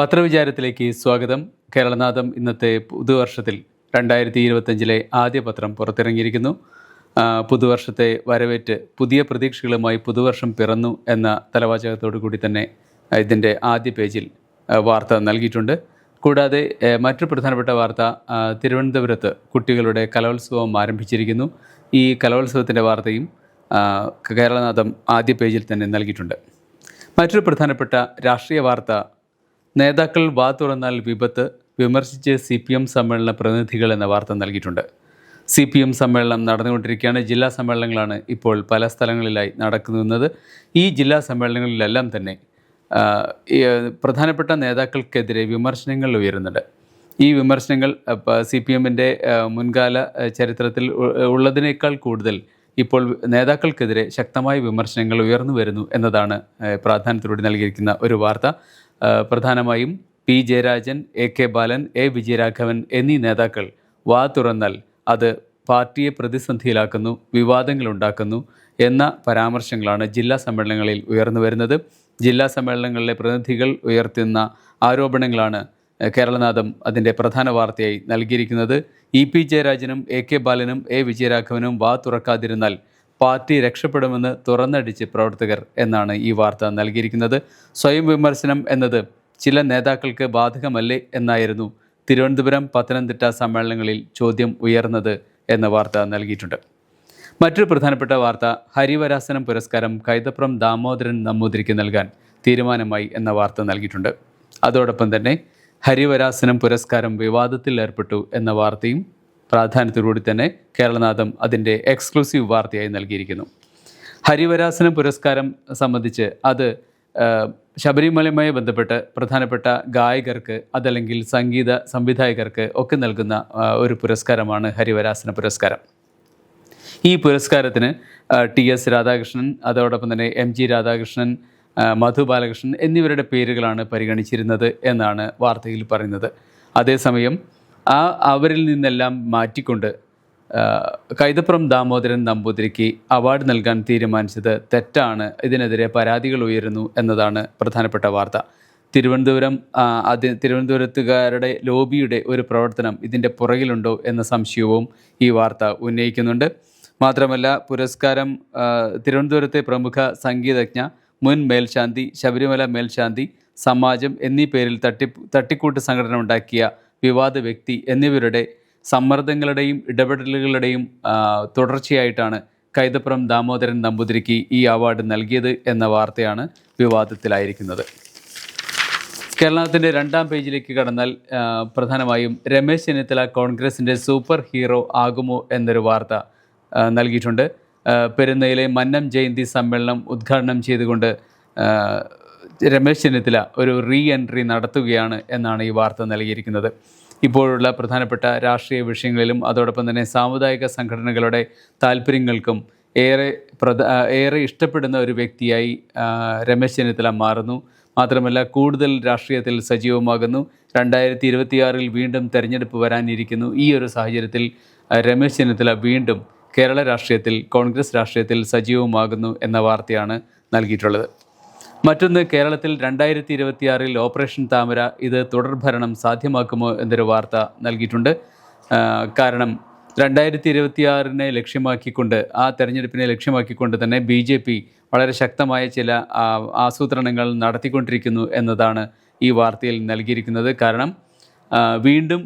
പത്രവിചാരത്തിലേക്ക് സ്വാഗതം. കേരളനാഥം ഇന്നത്തെ പുതുവർഷത്തിൽ രണ്ടായിരത്തി ഇരുപത്തഞ്ചിലെ ആദ്യ പത്രം പുറത്തിറങ്ങിയിരിക്കുന്നു. പുതുവർഷത്തെ വരവേറ്റ് പുതിയ പ്രതീക്ഷകളുമായി പുതുവർഷം പിറന്നു എന്ന തലവാചകത്തോടു കൂടി തന്നെ ഇതിന്റെ ആദ്യ പേജിൽ വാർത്ത നൽകിയിട്ടുണ്ട്. കൂടാതെ മറ്റു പ്രധാനപ്പെട്ട വാർത്ത തിരുവനന്തപുരത്ത് കുട്ടികളുടെ കലോത്സവം ആരംഭിച്ചിരിക്കുന്നു. ഈ കലോത്സവത്തിന്റെ വാർത്തയും കേരളനാഥം ആദ്യ പേജിൽ തന്നെ നൽകിയിട്ടുണ്ട്. മറ്റൊരു പ്രധാനപ്പെട്ട രാഷ്ട്രീയ വാർത്ത നേതാക്കൾ വാ തുറന്നാൽ വിപത്ത് വിമർശിച്ച് സി പി എം സമ്മേളന പ്രതിനിധികൾ എന്ന വാർത്ത നൽകിയിട്ടുണ്ട്. സി പി എം സമ്മേളനം നടന്നുകൊണ്ടിരിക്കുകയാണ്. ജില്ലാ സമ്മേളനങ്ങളാണ് ഇപ്പോൾ പല സ്ഥലങ്ങളിലായി നടക്കുന്നത്. ഈ ജില്ലാ സമ്മേളനങ്ങളിലെല്ലാം തന്നെ പ്രധാനപ്പെട്ട നേതാക്കൾക്കെതിരെ വിമർശനങ്ങൾ ഉയരുന്നുണ്ട്. ഈ വിമർശനങ്ങൾ സി പി എമ്മിന്റെ മുൻകാല ചരിത്രത്തിൽ ഉള്ളതിനേക്കാൾ കൂടുതൽ ഇപ്പോൾ നേതാക്കൾക്കെതിരെ ശക്തമായ വിമർശനങ്ങൾ ഉയർന്നു വരുന്നു എന്നതാണ് പ്രാധാന്യത്തിലൂടെ നൽകിയിരിക്കുന്ന ഒരു വാർത്ത. പ്രധാനമായും P Jayarajan A K Balan A Vijayaraghavan എന്നീ നേതാക്കൾ വാ തുറന്നാൽ അത് പാർട്ടിയെ പ്രതിസന്ധിയിലാക്കുന്നു വിവാദങ്ങൾ ഉണ്ടാക്കുന്നു എന്ന പരാമർശങ്ങളാണ് ജില്ലാ സമ്മേളനങ്ങളിൽ ഉയർന്നു വരുന്നത്. ജില്ലാ സമ്മേളനങ്ങളിലെ പ്രതിനിധികൾ ഉയർത്തുന്ന ആരോപണങ്ങളാണ് കേരളനാഥം അതിന്റെ പ്രധാന വാർത്തയായി നൽകിയിരിക്കുന്നത്. ഇ പി ജയരാജനും എ കെ ബാലനും എ വിജയരാഘവനും വാ തുറക്കാതിരുന്നാൽ പാർട്ടി രക്ഷപ്പെടുമെന്ന് തുറന്നടിച്ച് പ്രവർത്തകർ എന്നാണ് ഈ വാർത്ത നൽകിയിരിക്കുന്നത്. സ്വയം വിമർശനം എന്നത് ചില നേതാക്കൾക്ക് ബാധകമല്ലേ എന്നായിരുന്നു തിരുവനന്തപുരം പത്തനംതിട്ട സമ്മേളനങ്ങളിൽ ചോദ്യം ഉയർന്നത് എന്ന വാർത്ത നൽകിയിട്ടുണ്ട്. മറ്റൊരു പ്രധാനപ്പെട്ട വാർത്ത ഹരിവരാസനം പുരസ്കാരം കൈതപ്രം ദാമോദരൻ നമ്പൂതിരിക്ക് നൽകാൻ തീരുമാനമായി എന്ന വാർത്ത നൽകിയിട്ടുണ്ട്. അതോടൊപ്പം തന്നെ ഹരിവരാസനം പുരസ്കാരം വിവാദത്തിൽ ഏർപ്പെട്ടു എന്ന വാർത്തയും പ്രാധാന്യത്തോടുകൂടി തന്നെ കേരളനാഥം അതിന്റെ എക്സ്ക്ലൂസീവ് വാർത്തയായി നൽകിയിരിക്കുന്നു. ഹരിവരാസനം പുരസ്കാരം സംബന്ധിച്ച് അത് ശബരിമലയുമായി ബന്ധപ്പെട്ട് പ്രധാനപ്പെട്ട ഗായകർക്ക് അതല്ലെങ്കിൽ സംഗീത സംവിധായകർക്ക് ഒക്കെ നൽകുന്ന ഒരു പുരസ്കാരമാണ് ഹരിവരാസന പുരസ്കാരം. ഈ പുരസ്കാരത്തിന് ടി എസ് രാധാകൃഷ്ണൻ അതോടൊപ്പം തന്നെ എം ജി രാധാകൃഷ്ണൻ മധു ബാലകൃഷ്ണൻ എന്നിവരുടെ പേരുകളാണ് പരിഗണിച്ചിരുന്നത് എന്നാണ് വാർത്തയിൽ പറയുന്നത്. അതേസമയം ആ അവരിൽ നിന്നെല്ലാം മാറ്റിക്കൊണ്ട് കൈതപ്പുറം ദാമോദരൻ നമ്പൂതിരിക്ക് അവാർഡ് നൽകാൻ തീരുമാനിച്ചത് തെറ്റാണ് ഇതിനെതിരെ പരാതികൾ ഉയരുന്നു എന്നതാണ് പ്രധാനപ്പെട്ട വാർത്ത. തിരുവനന്തപുരം അതി തിരുവനന്തപുരത്തുകാരുടെ ലോബിയുടെ ഒരു പ്രവർത്തനം ഇതിന്റെ പുറകിലുണ്ടോ എന്ന സംശയവും ഈ വാർത്ത ഉന്നയിക്കുന്നുണ്ട്. മാത്രമല്ല പുരസ്കാരം തിരുവനന്തപുരത്തെ പ്രമുഖ സംഗീതജ്ഞ മുൻ മേൽശാന്തി ശബരിമല മേൽശാന്തി സമാജം എന്നീ പേരിൽ തട്ടി തട്ടിക്കൂട്ട് സംഘടന ഉണ്ടാക്കിയ വിവാദ വ്യക്തി എന്നിവരുടെ സമ്മർദ്ദങ്ങളുടെയും ഇടപെടലുകളുടെയും തുടർച്ചയായിട്ടാണ് കൈതപ്പുറം ദാമോദരൻ നമ്പൂതിരിക്ക് ഈ അവാർഡ് നൽകിയത് എന്ന വാർത്തയാണ് വിവാദത്തിലായിരിക്കുന്നത്. കേരളത്തിന്റെ രണ്ടാം പേജിലേക്ക് കടന്നാൽ പ്രധാനമായും രമേശ് ചെന്നിത്തല കോൺഗ്രസിന്റെ സൂപ്പർ ഹീറോ ആകുമോ എന്നൊരു വാർത്ത നൽകിയിട്ടുണ്ട്. പെരുന്നയിലെ മന്നം ജയന്തി സമ്മേളനം ഉദ്ഘാടനം ചെയ്തുകൊണ്ട് രമേശ് ചെന്നിത്തല ഒരു റീ എൻട്രി നടത്തുകയാണ് എന്നാണ് ഈ വാർത്ത നൽകിയിരിക്കുന്നത്. ഇപ്പോഴുള്ള പ്രധാനപ്പെട്ട രാഷ്ട്രീയ വിഷയങ്ങളിലും അതോടൊപ്പം തന്നെ സാമുദായിക സംഘടനകളുടെ താല്പര്യങ്ങൾക്കും ഏറെ പ്രധാ ഏറെ ഇഷ്ടപ്പെടുന്ന ഒരു വ്യക്തിയായി രമേശ് ചെന്നിത്തല മാറുന്നു. മാത്രമല്ല കൂടുതൽ രാഷ്ട്രീയത്തിൽ സജീവമാകുന്നു. രണ്ടായിരത്തി ഇരുപത്തിയാറിൽ വീണ്ടും തെരഞ്ഞെടുപ്പ് വരാനിരിക്കുന്നു. ഈ ഒരു സാഹചര്യത്തിൽ രമേശ് ചെന്നിത്തല വീണ്ടും കേരള രാഷ്ട്രീയത്തിൽ കോൺഗ്രസ് രാഷ്ട്രീയത്തിൽ സജീവമാകുന്നു എന്ന വാർത്തയാണ് നൽകിയിട്ടുള്ളത്. മറ്റൊന്ന് കേരളത്തിൽ രണ്ടായിരത്തി ഇരുപത്തിയാറിൽ ഓപ്പറേഷൻ താമര ഇത് തുടർഭരണം സാധ്യമാക്കുമോ എന്നൊരു വാർത്ത നൽകിയിട്ടുണ്ട്. കാരണം രണ്ടായിരത്തി ഇരുപത്തിയാറിനെ ലക്ഷ്യമാക്കിക്കൊണ്ട് ആ തെരഞ്ഞെടുപ്പിനെ ലക്ഷ്യമാക്കിക്കൊണ്ട് തന്നെ ബി ജെ പി വളരെ ശക്തമായ ചില ആസൂത്രണങ്ങൾ നടത്തിക്കൊണ്ടിരിക്കുന്നു എന്നതാണ് ഈ വാർത്തയിൽ നൽകിയിരിക്കുന്നത്. കാരണം വീണ്ടും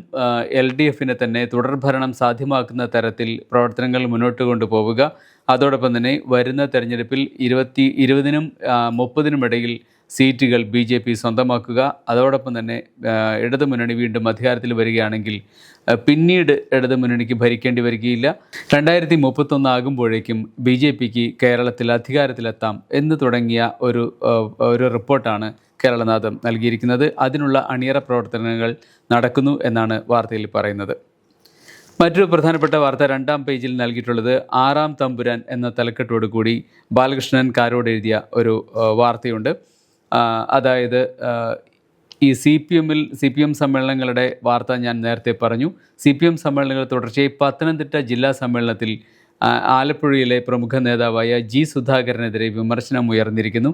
എൽ ഡി എഫിനെ തന്നെ തുടർഭരണം സാധ്യമാക്കുന്ന തരത്തിൽ പ്രവർത്തനങ്ങൾ മുന്നോട്ട് കൊണ്ടുപോവുക. അതോടൊപ്പം തന്നെ വരുന്ന തെരഞ്ഞെടുപ്പിൽ ഇരുപത്തി ഇരുപതിനും മുപ്പതിനും ഇടയിൽ സീറ്റുകൾ ബി ജെ പി സ്വന്തമാക്കുക. അതോടൊപ്പം തന്നെ ഇടതുമുന്നണി വീണ്ടും അധികാരത്തിൽ വരികയാണെങ്കിൽ പിന്നീട് ഇടതുമുന്നണിക്ക് ഭരിക്കേണ്ടി വരികയില്ല. രണ്ടായിരത്തി മുപ്പത്തൊന്ന് ആകുമ്പോഴേക്കും ബി ജെ പിക്ക് കേരളത്തിൽ അധികാരത്തിലെത്താം എന്ന് തുടങ്ങിയ ഒരു ഒരു റിപ്പോർട്ടാണ് കേരളനാഥം നൽകിയിരിക്കുന്നത്. അതിനുള്ള അണിയറ പ്രവർത്തനങ്ങൾ നടക്കുന്നു എന്നാണ് വാർത്തയിൽ പറയുന്നത്. മറ്റൊരു പ്രധാനപ്പെട്ട വാർത്ത രണ്ടാം പേജിൽ നൽകിയിട്ടുള്ളത് ആറാം തമ്പുരാൻ എന്ന തലക്കെട്ടോടു കൂടി ബാലകൃഷ്ണൻ കാരോട് എഴുതിയ ഒരു വാർത്തയുണ്ട്. അതായത് ഈ സി പി എമ്മിൽ സി പി എം സമ്മേളനങ്ങളുടെ വാർത്ത ഞാൻ നേരത്തെ പറഞ്ഞു. സി പി എം സമ്മേളനങ്ങൾ തുടർച്ചയായി പത്തനംതിട്ട ജില്ലാ സമ്മേളനത്തിൽ ആലപ്പുഴയിലെ പ്രമുഖ നേതാവായ ജി സുധാകരനെതിരെ വിമർശനം ഉയർന്നിരിക്കുന്നു.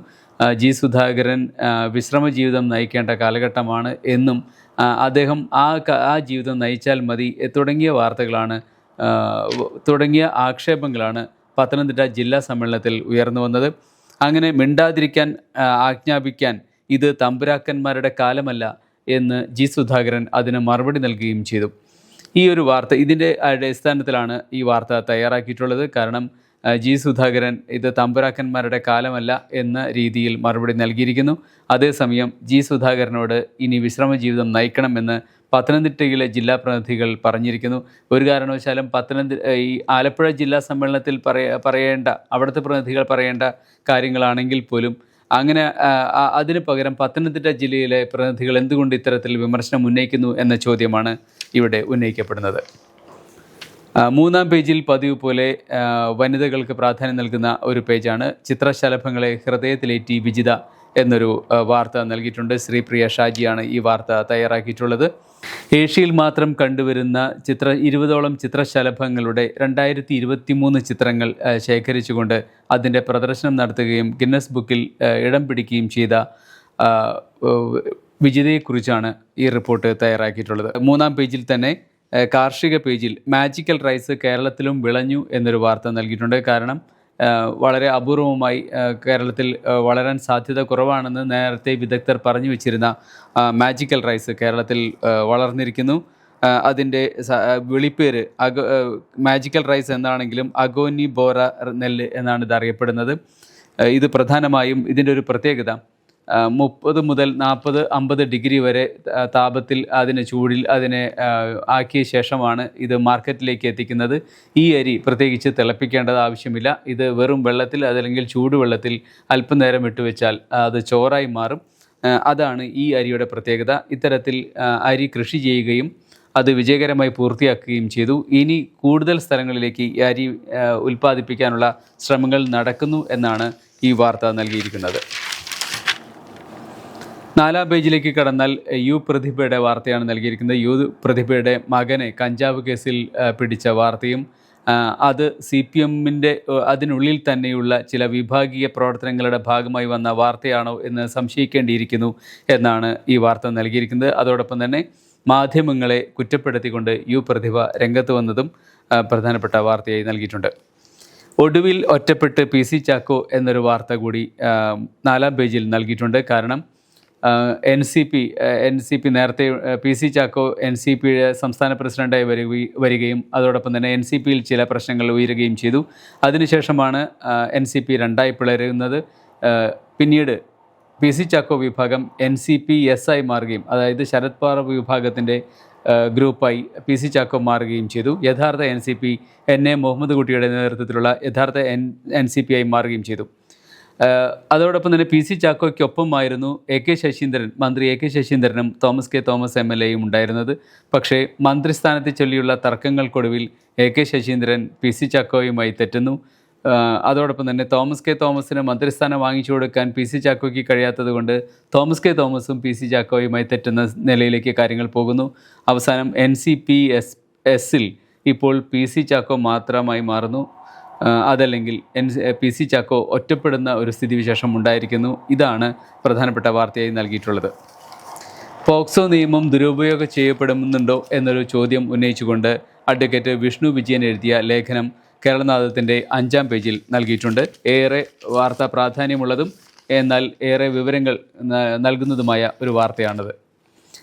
ജി സുധാകരൻ വിശ്രമ ജീവിതം നയിക്കേണ്ട കാലഘട്ടമാണ് എന്നും അദ്ദേഹം ആ ആ ജീവിതം നയിച്ചാൽ മതി തുടങ്ങിയ വാർത്തകളാണ് തുടങ്ങിയ ആക്ഷേപങ്ങളാണ് പത്തനംതിട്ട ജില്ലാ സമ്മേളനത്തിൽ ഉയർന്നു വന്നത്. അങ്ങനെ മിണ്ടാതിരിക്കാൻ ആജ്ഞാപിക്കാൻ ഇത് തമ്പുരാക്കന്മാരുടെ കാലമല്ല എന്ന് ജി സുധാകരൻ അതിന് മറുപടി നൽകുകയും ചെയ്തു. ഈ ഒരു വാർത്ത ഇതിന്റെ അടിസ്ഥാനത്തിലാണ് ഈ വാർത്ത തയ്യാറാക്കിയിട്ടുള്ളത്. കാരണം ജി സുധാകരൻ ഇത് തമ്പുരാക്കന്മാരുടെ കാലമല്ല എന്ന രീതിയിൽ മറുപടി നൽകിയിരിക്കുന്നു. അതേസമയം ജി സുധാകരനോട് ഇനി വിശ്രമ ജീവിതം നയിക്കണമെന്ന് പത്തനംതിട്ടയിലെ ജില്ലാ പ്രതിനിധികൾ പറഞ്ഞിരിക്കുന്നു. ഒരു കാരണവശാലും പത്തനംതിട്ട ഈ ആലപ്പുഴ ജില്ലാ സമ്മേളനത്തിൽ പറയ പറയേണ്ട അവിടുത്തെ പ്രതിനിധികൾ പറയേണ്ട കാര്യങ്ങളാണെങ്കിൽ പോലും അങ്ങനെ അതിന് പകരം പത്തനംതിട്ട ജില്ലയിലെ പ്രതിനിധികൾ എന്തുകൊണ്ട് ഇത്തരത്തിൽ വിമർശനം ഉന്നയിക്കുന്നു എന്ന ചോദ്യമാണ് ഇവിടെ ഉന്നയിക്കപ്പെടുന്നത്. മൂന്നാം പേജിൽ പതിവ് പോലെ വനിതകൾക്ക് പ്രാധാന്യം നൽകുന്ന ഒരു പേജാണ്. ചിത്രശലഭങ്ങളെ ഹൃദയത്തിലേറ്റി വിജിത എന്നൊരു വാർത്ത നൽകിയിട്ടുണ്ട്. ശ്രീപ്രിയ ഷാജിയാണ് ഈ വാർത്ത തയ്യാറാക്കിയിട്ടുള്ളത്. ഏഷ്യയിൽ മാത്രം കണ്ടുവരുന്ന ചിത്ര ഇരുപതോളം ചിത്രശലഭങ്ങളുടെ രണ്ടായിരത്തി ഇരുപത്തി മൂന്ന് ചിത്രങ്ങൾ ശേഖരിച്ചുകൊണ്ട് അതിന്റെ പ്രദർശനം നടത്തുകയും ഗിന്നസ് ബുക്കിൽ ഇടം പിടിക്കുകയും ചെയ്ത വിജിതയെക്കുറിച്ചാണ് ഈ റിപ്പോർട്ട് തയ്യാറാക്കിയിട്ടുള്ളത്. മൂന്നാം പേജിൽ തന്നെ കാർഷിക പേജിൽ മാജിക്കൽ റൈസ് കേരളത്തിലും വിളഞ്ഞു എന്നൊരു വാർത്ത നൽകിയിട്ടുണ്ട്. കാരണം വളരെ അപൂർവമായി കേരളത്തിൽ വളരാൻ സാധ്യത കുറവാണെന്ന് നേരത്തെ വിദഗ്ധർ പറഞ്ഞു വെച്ചിരുന്ന മാജിക്കൽ റൈസ് കേരളത്തിൽ വളർന്നിരിക്കുന്നു. അതിന്റെ വിളിപ്പേര് അഗോ മാജിക്കൽ റൈസ് എന്നാണെങ്കിലും അഗോനി ബോറ നെല്ല് എന്നാണ് ഇത് അറിയപ്പെടുന്നത്. ഇത് പ്രധാനമായും ഇതിന്റെ ഒരു പ്രത്യേകത മുപ്പത് മുതൽ നാൽപ്പത് അമ്പത് ഡിഗ്രി വരെ താപത്തിൽ അതിനെ ചൂടിൽ അതിനെ ആക്കിയ ശേഷമാണ് ഇത് മാർക്കറ്റിലേക്ക് എത്തിക്കുന്നത്. ഈ അരി പ്രത്യേകിച്ച് തിളപ്പിക്കേണ്ടത് ആവശ്യമില്ല. ഇത് വെറും വെള്ളത്തിൽ അതല്ലെങ്കിൽ ചൂടുവെള്ളത്തിൽ അല്പനേരം ഇട്ട് വെച്ചാൽ അത് ചോറായി മാറും. അതാണ് ഈ അരിയുടെ പ്രത്യേകത. ഇത്തരത്തിൽ അരി കൃഷി ചെയ്യുകയും അത് വിജയകരമായി പൂർത്തിയാക്കുകയും ചെയ്തു. ഇനി കൂടുതൽ സ്ഥലങ്ങളിലേക്ക് ഈ അരി ഉൽപ്പാദിപ്പിക്കാനുള്ള ശ്രമങ്ങൾ നടക്കുന്നു എന്നാണ് ഈ വാർത്ത നൽകിയിരിക്കുന്നത്. നാലാം പേജിലേക്ക് കടന്നാൽ യു പ്രതിഭയുടെ വാർത്തയാണ് നൽകിയിരിക്കുന്നത്. യു പ്രതിഭയുടെ മകനെ കഞ്ചാവ് കേസിൽ പിടിച്ച വാർത്തയും അത് സി പി എമ്മിന്റെ അതിനുള്ളിൽ തന്നെയുള്ള ചില വിഭാഗീയ പ്രവർത്തനങ്ങളുടെ ഭാഗമായി വന്ന വാർത്തയാണോ എന്ന് സംശയിക്കേണ്ടിയിരിക്കുന്നു എന്നാണ് ഈ വാർത്ത നൽകിയിരിക്കുന്നത്. അതോടൊപ്പം തന്നെ മാധ്യമങ്ങളെ കുറ്റപ്പെടുത്തിക്കൊണ്ട് യു പ്രതിഭ രംഗത്ത് വന്നതും പ്രധാനപ്പെട്ട വാർത്തയായി നൽകിയിട്ടുണ്ട്. ഒടുവിൽ ഒറ്റപ്പെട്ട് പി സി ചാക്കോ എന്നൊരു വാർത്ത കൂടി നാലാം പേജിൽ നൽകിയിട്ടുണ്ട്. കാരണം N C P N C P നേരത്തെ P C Chacko N C പിയുടെ സംസ്ഥാന പ്രസിഡന്റായി വരികയും അതോടൊപ്പം തന്നെ എൻ സി പിയിൽ ചില പ്രശ്നങ്ങൾ ഉയരുകയും ചെയ്തു. അതിനുശേഷമാണ് എൻ സി പി രണ്ടായി പിളരുന്നത്. പിന്നീട് പി സി ചാക്കോ വിഭാഗം എൻ സി പി എസ് ആയി മാറുകയും അതായത് ശരത് പവാർ വിഭാഗത്തിന്റെ ഗ്രൂപ്പായി പി സി ചാക്കോ മാറുകയും ചെയ്തു. യഥാർത്ഥ N C P N A Muhammad കുട്ടിയുടെ നേതൃത്വത്തിലുള്ള യഥാർത്ഥ എൻ എൻ സി പി ആയി മാറുകയും ചെയ്തു. അതോടൊപ്പം തന്നെ പി സി ചാക്കോയ്ക്കൊപ്പമായിരുന്നു എ കെ ശശീന്ദ്രൻ മന്ത്രി A K ശശീന്ദ്രനും Thomas K Thomas M L എയും ഉണ്ടായിരുന്നത്. പക്ഷേ മന്ത്രിസ്ഥാനത്തെ ചൊല്ലിയുള്ള തർക്കങ്ങൾക്കൊടുവിൽ A K Saseendran P C ചാക്കോയുമായി തെറ്റുന്നു. അതോടൊപ്പം തന്നെ തോമസ് കെ തോമസിന് മന്ത്രിസ്ഥാനം വാങ്ങിച്ചു കൊടുക്കാൻ പി സി ചാക്കോയ്ക്ക് കഴിയാത്തത് കൊണ്ട് തോമസ് കെ തോമസും പി സി ചാക്കോയുമായി തെറ്റുന്ന നിലയിലേക്ക് കാര്യങ്ങൾ പോകുന്നു. അവസാനം എൻ സി പി എസ് എസിൽ ഇപ്പോൾ പി സി ചാക്കോ മാത്രമായി മാറുന്നു. അതല്ലെങ്കിൽ എൻ പി സി ചാക്കോ ഒറ്റപ്പെടുന്ന ഒരു സ്ഥിതിവിശേഷം ഉണ്ടായിരിക്കുന്നു. ഇതാണ് പ്രധാനപ്പെട്ട വാർത്തയായി നൽകിയിട്ടുള്ളത്. പോക്സോ നിയമം ദുരുപയോഗം ചെയ്യപ്പെടുന്നുണ്ടോ എന്നൊരു ചോദ്യം ഉന്നയിച്ചുകൊണ്ട് അഡ്വക്കേറ്റ് വിഷ്ണു വിജയൻ എഴുതിയ ലേഖനം കേരളനാഥത്തിന്റെ അഞ്ചാം പേജിൽ നൽകിയിട്ടുണ്ട്. ഏറെ വാർത്താ പ്രാധാന്യമുള്ളതും എന്നാൽ ഏറെ വിവരങ്ങൾ നൽകുന്നതുമായ ഒരു വാർത്തയാണത്.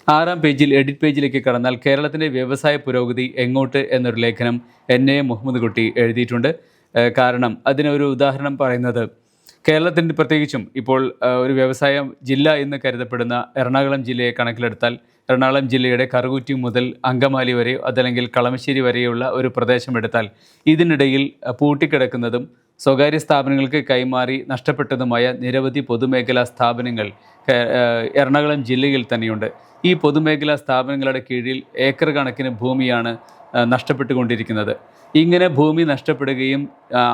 ആറാം പേജിൽ എഡിറ്റ് പേജിലേക്ക് കടന്നാൽ കേരളത്തിന്റെ വ്യവസായ പുരോഗതി എങ്ങോട്ട് എന്നൊരു ലേഖനം എൻ എ മുഹമ്മദ് കുട്ടി എഴുതിയിട്ടുണ്ട്. കാരണം അതിനൊരു ഉദാഹരണം പറയുന്നത് കേരളത്തിന്റെ പ്രത്യേകിച്ചും ഇപ്പോൾ ഒരു വ്യവസായ ജില്ല എന്ന് കരുതപ്പെടുന്ന എറണാകുളം ജില്ലയെ കണക്കിലെടുത്താൽ എറണാകുളം ജില്ലയുടെ കറുകുറ്റി മുതൽ അങ്കമാലി വരെ അതല്ലെങ്കിൽ കളമശ്ശേരി വരെയുള്ള ഒരു പ്രദേശം എടുത്താൽ ഇതിനിടയിൽ പൂട്ടിക്കിടക്കുന്നതും സ്വകാര്യ സ്ഥാപനങ്ങൾക്ക് കൈമാറി നഷ്ടപ്പെട്ടതുമായ നിരവധി പൊതുമേഖലാ സ്ഥാപനങ്ങൾ എറണാകുളം ജില്ലയിൽ തന്നെയുണ്ട്. ഈ പൊതുമേഖലാ സ്ഥാപനങ്ങളുടെ കീഴിൽ ഏക്കർ കണക്കിന് ഭൂമിയാണ് നഷ്ടപ്പെട്ടുകൊണ്ടിരിക്കുന്നത്. ഇങ്ങനെ ഭൂമി നഷ്ടപ്പെടുകയും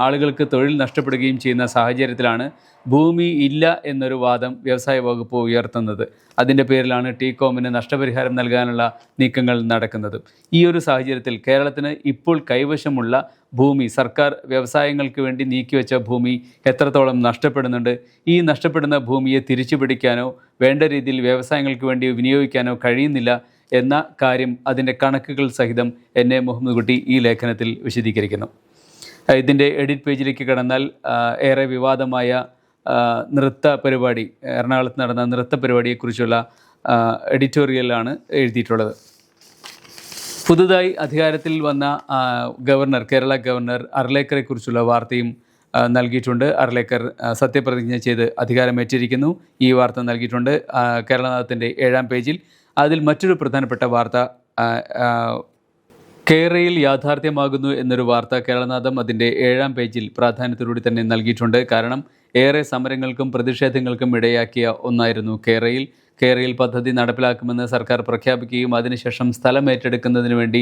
ആളുകൾക്ക് തൊഴിൽ നഷ്ടപ്പെടുകയും ചെയ്യുന്ന സാഹചര്യത്തിലാണ് ഭൂമി ഇല്ല എന്നൊരു വാദം വ്യവസായ വകുപ്പ് ഉയർത്തുന്നത്. അതിന്റെ പേരിലാണ് ടീകോമിന് നഷ്ടപരിഹാരം നൽകാനുള്ള നീക്കങ്ങൾ നടക്കുന്നത്. ഈ ഒരു സാഹചര്യത്തിൽ കേരളത്തിന് ഇപ്പോൾ കൈവശമുള്ള ഭൂമി സർക്കാർ വ്യവസായങ്ങൾക്ക് വേണ്ടി നീക്കിവെച്ച ഭൂമി എത്രത്തോളം നഷ്ടപ്പെടുന്നുണ്ട്? ഈ നഷ്ടപ്പെടുന്ന ഭൂമിയെ തിരിച്ചു പിടിക്കാനോ വേണ്ട രീതിയിൽ വ്യവസായങ്ങൾക്ക് വേണ്ടി വിനിയോഗിക്കാനോ കഴിയുന്നില്ല എന്ന കാര്യം അതിന്റെ കണക്കുകൾ സഹിതം എൻ എ മുഹമ്മദ് കുട്ടി ഈ ലേഖനത്തിൽ വിശദീകരിക്കുന്നു. ഇതിന്റെ എഡിറ്റ് പേജിലേക്ക് കടന്നാൽ ഏറെ വിവാദമായ നൃത്ത പരിപാടി എറണാകുളത്ത് നടന്ന നൃത്ത പരിപാടിയെക്കുറിച്ചുള്ള എഡിറ്റോറിയലാണ് എഴുതിയിട്ടുള്ളത്. പുതുതായി അധികാരത്തിൽ വന്ന ഗവർണർ കേരള ഗവർണർ അർലേക്കറെക്കുറിച്ചുള്ള വാർത്തയും നൽകിയിട്ടുണ്ട്. അർലേക്കർ സത്യപ്രതിജ്ഞ ചെയ്ത് അധികാരമേറ്റിരിക്കുന്നു. ഈ വാർത്ത നൽകിയിട്ടുണ്ട് കേരളനാഥത്തിന്റെ ഏഴാം പേജിൽ. അതിൽ മറ്റൊരു പ്രധാനപ്പെട്ട വാർത്ത കേരയിൽ യാഥാർത്ഥ്യമാകുന്നു എന്നൊരു വാർത്ത കേരളനാഥം അതിന്റെ ഏഴാം പേജിൽ പ്രാധാന്യത്തോടുകൂടി തന്നെ നൽകിയിട്ടുണ്ട്. കാരണം ഏറെ സമരങ്ങൾക്കും പ്രതിഷേധങ്ങൾക്കും ഇടയാക്കിയ ഒന്നായിരുന്നു കേരയിൽ. കേരയിൽ പദ്ധതി നടപ്പിലാക്കുമെന്ന് സർക്കാർ പ്രഖ്യാപിക്കുകയും അതിനുശേഷം സ്ഥലം ഏറ്റെടുക്കുന്നതിന് വേണ്ടി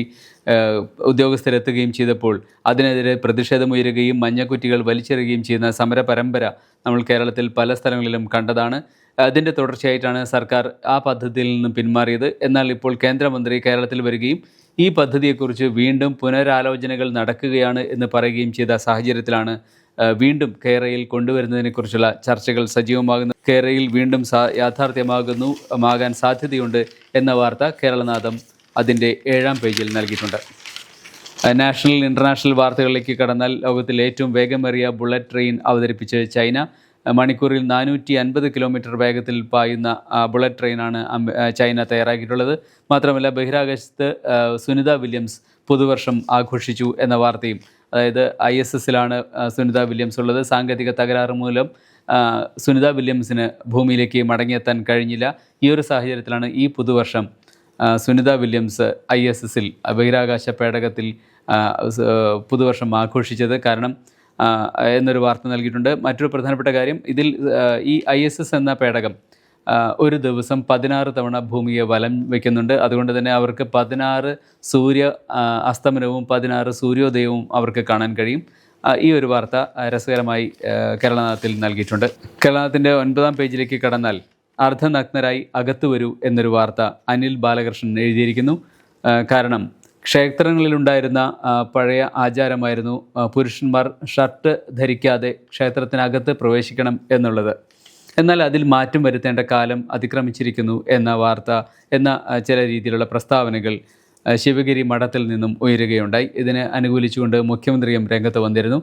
ഉദ്യോഗസ്ഥരെത്തുകയും ചെയ്തപ്പോൾ അതിനെതിരെ പ്രതിഷേധമുയരുകയും മഞ്ഞക്കുറ്റികൾ വലിച്ചെറിയുകയും ചെയ്യുന്ന സമര പരമ്പര നമ്മൾ കേരളത്തിൽ പല സ്ഥലങ്ങളിലും കണ്ടതാണ്. അതിന്റെ തുടർച്ചയായിട്ടാണ് സർക്കാർ ആ പദ്ധതിയിൽ നിന്ന് പിന്മാറിയത്. എന്നാൽ ഇപ്പോൾ കേന്ദ്രമന്ത്രി കേരളത്തിൽ വരികയും ഈ പദ്ധതിയെക്കുറിച്ച് വീണ്ടും പുനരാലോചനകൾ നടക്കുകയാണ് എന്ന് പറയുകയും ചെയ്ത സാഹചര്യത്തിലാണ് വീണ്ടും കേരയിൽ കൊണ്ടുവരുന്നതിനെക്കുറിച്ചുള്ള ചർച്ചകൾ സജീവമാകുന്നു കേരയിൽ വീണ്ടും സാ യാഥാർത്ഥ്യമാകുന്നു മാകാൻ സാധ്യതയുണ്ട് എന്ന വാർത്ത കേരളനാഥം അതിന്റെ ഏഴാം പേജിൽ നൽകിയിട്ടുണ്ട്. നാഷണൽ ഇന്റർനാഷണൽ വാർത്തകളിലേക്ക് കടന്നാൽ ലോകത്തിലെ ഏറ്റവും വേഗമേറിയ ബുള്ളറ്റ് ട്രെയിൻ അവതരിപ്പിച്ച് ചൈന. മണിക്കൂറിൽ നാനൂറ്റി അൻപത് കിലോമീറ്റർ വേഗത്തിൽ പായുന്ന ബുള്ളറ്റ് ട്രെയിനാണ് ചൈന തയ്യാറാക്കിയിട്ടുള്ളത്. മാത്രമല്ല ബഹിരാകാശത്ത് സുനിത വില്യംസ് പുതുവർഷം ആഘോഷിച്ചു എന്ന വാർത്തയും അതായത് ഐ എസ് എസിലാണ് സുനിത വില്യംസ് ഉള്ളത്. സാങ്കേതിക തകരാറ് മൂലം സുനിത വില്യംസിന് ഭൂമിയിലേക്ക് മടങ്ങിയെത്താൻ കഴിഞ്ഞില്ല. ഈ ഒരു സാഹചര്യത്തിലാണ് ഈ പുതുവർഷം സുനിത വില്യംസ് ഐ എസ് എസിൽ ബഹിരാകാശ പേടകത്തിൽ പുതുവർഷം ആഘോഷിച്ചത്. കാരണം എന്നൊരു വാർത്ത നൽകിയിട്ടുണ്ട്. മറ്റൊരു പ്രധാനപ്പെട്ട കാര്യം ഇതിൽ ഈ ഐ എന്ന പേടകം ഒരു ദിവസം പതിനാറ് തവണ ഭൂമിയെ വലം വയ്ക്കുന്നുണ്ട് അതുകൊണ്ട് തന്നെ അവർക്ക് പതിനാറ് സൂര്യ അസ്തമനവും പതിനാറ് സൂര്യോദയവും അവർക്ക് കാണാൻ കഴിയും. ഈ ഒരു വാർത്ത രസകരമായി കേരളനാഥത്തിൽ നൽകിയിട്ടുണ്ട്. കേരളനാഥത്തിന്റെ ഒൻപതാം പേജിലേക്ക് കടന്നാൽ അർദ്ധനഗ്നരായി അകത്തു വരൂ എന്നൊരു വാർത്ത അനിൽ ബാലകൃഷ്ണൻ എഴുതിയിരിക്കുന്നു. കാരണം ക്ഷേത്രങ്ങളിലുണ്ടായിരുന്ന പഴയ ആചാരമായിരുന്നു പുരുഷന്മാർ ഷർട്ട് ധരിക്കാതെ ക്ഷേത്രത്തിനകത്ത് പ്രവേശിക്കണം എന്നുള്ളത്. എന്നാൽ അതിൽ മാറ്റം വരുത്തേണ്ട കാലം അതിക്രമിച്ചിരിക്കുന്നു എന്ന വാർത്ത എന്ന ചില രീതിയിലുള്ള പ്രസ്താവനകൾ ശിവഗിരി മഠത്തിൽ നിന്നും ഉയരുകയുണ്ടായി. ഇതിനെ അനുകൂലിച്ചുകൊണ്ട് മുഖ്യമന്ത്രിയും രംഗത്ത് വന്നിരുന്നു.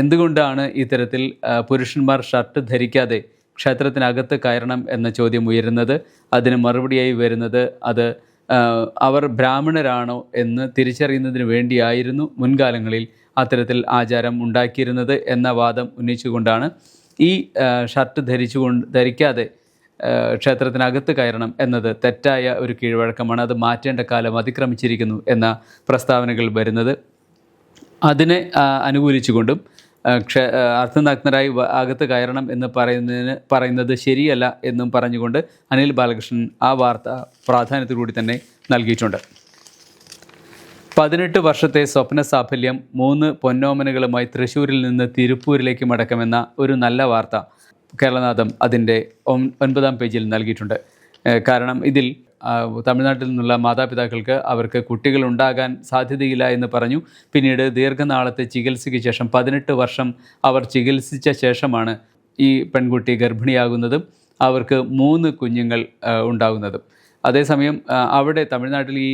എന്തുകൊണ്ടാണ് ഇത്തരത്തിൽ പുരുഷന്മാർ ഷർട്ട് ധരിക്കാതെ ക്ഷേത്രത്തിനകത്ത് കയറണം എന്ന ചോദ്യം ഉയരുന്നത്? അതിന് മറുപടിയായി വരുന്നത് അത് അവർ ബ്രാഹ്മണരാണോ എന്ന് തിരിച്ചറിയുന്നതിന് വേണ്ടിയായിരുന്നു മുൻകാലങ്ങളിൽ അത്തരത്തിൽ ആചാരം ഉണ്ടാക്കിയിരുന്നത് എന്ന വാദം ഉന്നയിച്ചുകൊണ്ടാണ് ഈ ഷർട്ട് ധരിച്ചുകൊണ്ട് ധരിക്കാതെ ക്ഷേത്രത്തിനകത്ത് കയറണം എന്നത് തെറ്റായ ഒരു കീഴ്വഴക്കമാണ്. അത് മാറ്റേണ്ട കാലം അതിക്രമിച്ചിരിക്കുന്നു എന്ന പ്രസ്താവനകൾ വരുന്നത്. അതിനെ അനുകൂലിച്ചുകൊണ്ടും ക്ഷ അർത്ഥനഗ്നരായി അകത്ത് കയറണം എന്ന് പറയുന്നതിന് പറയുന്നത് ശരിയല്ല എന്നും പറഞ്ഞുകൊണ്ട് അനിൽ ബാലകൃഷ്ണൻ ആ വാർത്ത പ്രാധാന്യത്തോടുകൂടി തന്നെ നൽകിയിട്ടുണ്ട്. പതിനെട്ട് വർഷത്തെ സ്വപ്ന സാഫല്യം മൂന്ന് പൊന്നോമനകളുമായി തൃശ്ശൂരിൽ നിന്ന് തിരുപ്പൂരിലേക്ക് മടക്കമെന്ന ഒരു നല്ല വാർത്ത കേരളനാഥം അതിന്റെ ഒൻപതാം പേജിൽ നൽകിയിട്ടുണ്ട്. കാരണം ഇതിൽ തമിഴ്നാട്ടിൽ നിന്നുള്ള മാതാപിതാക്കൾക്ക് അവർക്ക് കുട്ടികൾ ഉണ്ടാകാൻ സാധ്യതയില്ല എന്ന് പറഞ്ഞു. പിന്നീട് ദീർഘനാളത്തെ ചികിത്സയ്ക്ക് ശേഷം പതിനെട്ട് വർഷം അവർ ചികിത്സിച്ച ശേഷമാണ് ഈ പെൺകുട്ടി ഗർഭിണിയാകുന്നതും അവർക്ക് മൂന്ന് കുഞ്ഞുങ്ങൾ ഉണ്ടാകുന്നതും. അതേസമയം അവിടെ തമിഴ്നാട്ടിൽ ഈ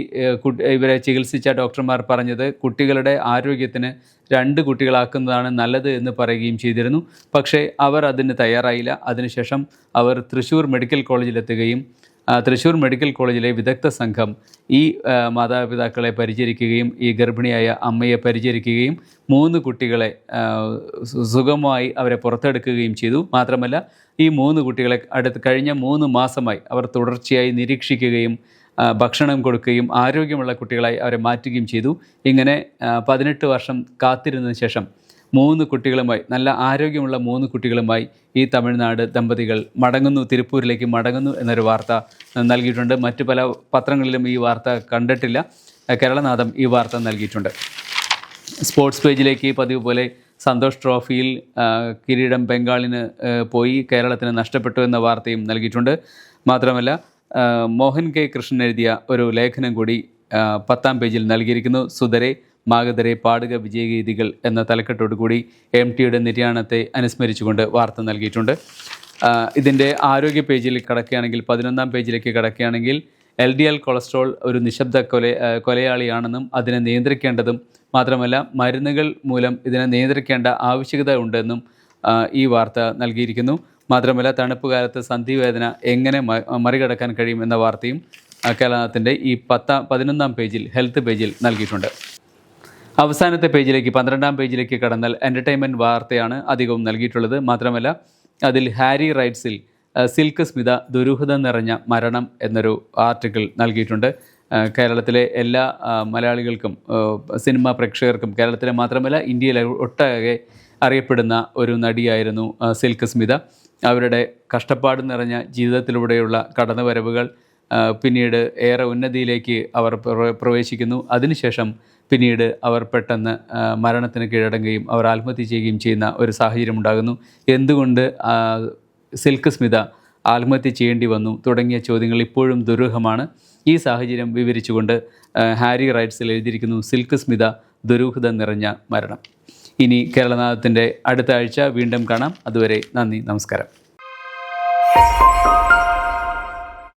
ഇവരെ ചികിത്സിച്ച ഡോക്ടർമാർ പറഞ്ഞത് കുട്ടികളുടെ ആരോഗ്യത്തിന് രണ്ട് കുട്ടികളാക്കുന്നതാണ് നല്ലത് എന്ന് പറയുകയും ചെയ്തിരുന്നു. പക്ഷേ അവർ അതിന് തയ്യാറായില്ല. അതിനുശേഷം അവർ തൃശ്ശൂർ മെഡിക്കൽ കോളേജിലെത്തുകയും തൃശ്ശൂർ മെഡിക്കൽ കോളേജിലെ വിദഗ്ധ സംഘം ഈ മാതാപിതാക്കളെ പരിചരിക്കുകയും ഈ ഗർഭിണിയായ അമ്മയെ പരിചരിക്കുകയും മൂന്ന് കുട്ടികളെ സുഖമായി അവരെ പുറത്തെടുക്കുകയും ചെയ്തു. മാത്രമല്ല ഈ മൂന്ന് കുട്ടികളെ അടുത്ത് കഴിഞ്ഞ മൂന്ന് മാസമായി അവർ തുടർച്ചയായി നിരീക്ഷിക്കുകയും ഭക്ഷണം കൊടുക്കുകയും ആരോഗ്യമുള്ള കുട്ടികളായി അവരെ മാറ്റുകയും ചെയ്തു. ഇങ്ങനെ പതിനെട്ട് വർഷം കാത്തിരുന്നതിന് ശേഷം മൂന്ന് കുട്ടികളുമായി നല്ല ആരോഗ്യമുള്ള മൂന്ന് കുട്ടികളുമായി ഈ തമിഴ്നാട് ദമ്പതികൾ മടങ്ങുന്നു തിരുപ്പൂരിലേക്ക് മടങ്ങുന്നു എന്നൊരു വാർത്ത നൽകിയിട്ടുണ്ട്. മറ്റു പല പത്രങ്ങളിലും ഈ വാർത്ത കണ്ടിട്ടില്ല. കേരളനാഥം ഈ വാർത്ത നൽകിയിട്ടുണ്ട്. സ്പോർട്സ് പേജിലേക്ക് പതിവ് പോലെ സന്തോഷ് ട്രോഫിയിൽ കിരീടം ബംഗാളിന് പോയി കേരളത്തിന് നഷ്ടപ്പെട്ടു എന്ന വാർത്തയും നൽകിയിട്ടുണ്ട്. മാത്രമല്ല മോഹൻ കെ കൃഷ്ണൻ എഴുതിയ ഒരു ലേഖനം കൂടി പത്താം പേജിൽ നൽകിയിരിക്കുന്നു. സുധരെ മാഗധരെ പാടുക വിജയഗീതികൾ എന്ന തലക്കെട്ടോട് കൂടി എം ടിയുടെ നിര്യാണത്തെ അനുസ്മരിച്ചുകൊണ്ട് വാർത്ത നൽകിയിട്ടുണ്ട്. ഇതിന്റെ ആരോഗ്യ പേജിൽ കടക്കുകയാണെങ്കിൽ പതിനൊന്നാം പേജിലേക്ക് കടക്കുകയാണെങ്കിൽ എൽ ഡി എൽ കൊളസ്ട്രോൾ ഒരു നിശബ്ദ കൊല കൊലയാളിയാണെന്നും അതിനെ നിയന്ത്രിക്കേണ്ടതും മാത്രമല്ല മരുന്നുകൾ മൂലം ഇതിനെ നിയന്ത്രിക്കേണ്ട ആവശ്യകത ഉണ്ടെന്നും ഈ വാർത്ത നൽകിയിരിക്കുന്നു. മാത്രമല്ല തണുപ്പ് കാലത്ത് സന്ധിവേദന എങ്ങനെ മറികടക്കാൻ കഴിയും എന്ന വാർത്തയും കേരളത്തിന്റെ ഈ പത്താം പതിനൊന്നാം പേജിൽ ഹെൽത്ത് പേജിൽ നൽകിയിട്ടുണ്ട്. അവസാനത്തെ പേജിലേക്ക് പന്ത്രണ്ടാം പേജിലേക്ക് കടന്നാൽ എന്റർടൈൻമെന്റ് വാർത്തയാണ് അധികവും നൽകിയിട്ടുള്ളത്. മാത്രമല്ല അതിൽ ഹാരി റൈറ്റ്സിൽ സിൽക്ക് സ്മിത ദുരൂഹത നിറഞ്ഞ മരണം എന്നൊരു ആർട്ടിക്കിൾ നൽകിയിട്ടുണ്ട്. കേരളത്തിലെ എല്ലാ മലയാളികൾക്കും സിനിമാ പ്രേക്ഷകർക്കും കേരളത്തിലെ മാത്രമല്ല ഇന്ത്യയിലെ ഒട്ടാകെ അറിയപ്പെടുന്ന ഒരു നടിയായിരുന്നു സിൽക്ക് സ്മിത. അവരുടെ കഷ്ടപ്പാട് നിറഞ്ഞ ജീവിതത്തിലൂടെയുള്ള കടന്നുവരവുകൾ പിന്നീട് ഏറെ ഉന്നതിയിലേക്ക് അവർ പ്ര- പ്രവേശിക്കുന്നു. അതിനുശേഷം പിന്നീട് അവർ പെട്ടെന്ന് മരണത്തിന് കീഴടങ്ങുകയും അവർ ആത്മഹത്യ ചെയ്യുകയും ചെയ്യുന്ന ഒരു സാഹചര്യം ഉണ്ടാകുന്നു. എന്തുകൊണ്ട് സിൽക്ക് സ്മിത ആത്മഹത്യ ചെയ്യേണ്ടി വന്നു? തുടങ്ങിയ ചോദ്യങ്ങൾ ഇപ്പോഴും ദുരൂഹമാണ്. ഈ സാഹചര്യം വിവരിച്ചുകൊണ്ട് ഹാരി റൈറ്റ്സിൽ എഴുതിയിരിക്കുന്നു സിൽക്ക് സ്മിത ദുരൂഹത നിറഞ്ഞ മരണം. ഇനി കേരളനാഥത്തിന്റെ അടുത്ത ആഴ്ച വീണ്ടും കാണാം. അതുവരെ നന്ദി നമസ്കാരം.